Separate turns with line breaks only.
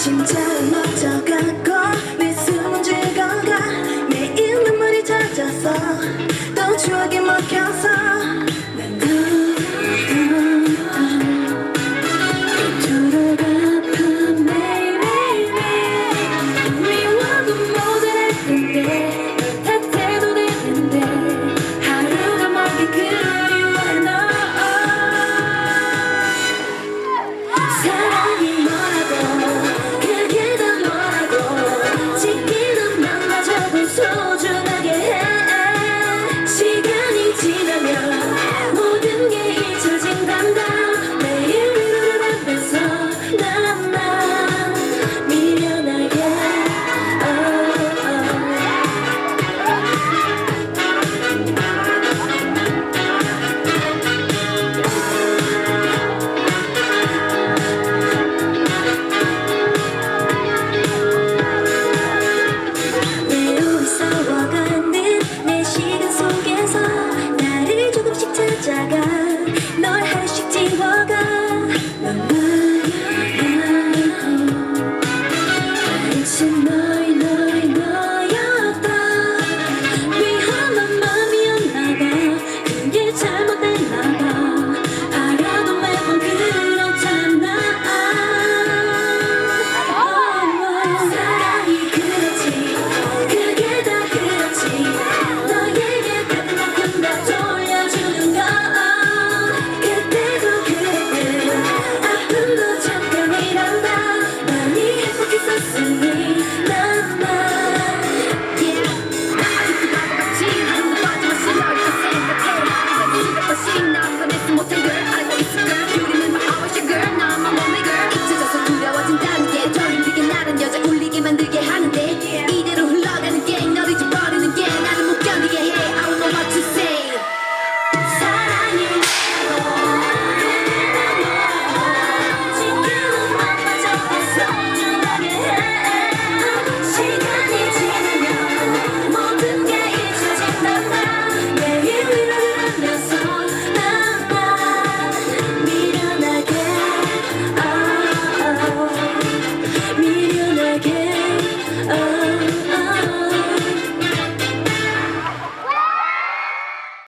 심장은 멈춰가고 내 숨은 즐거가 매일 눈물이 찾아서 또 추억이 먹혀서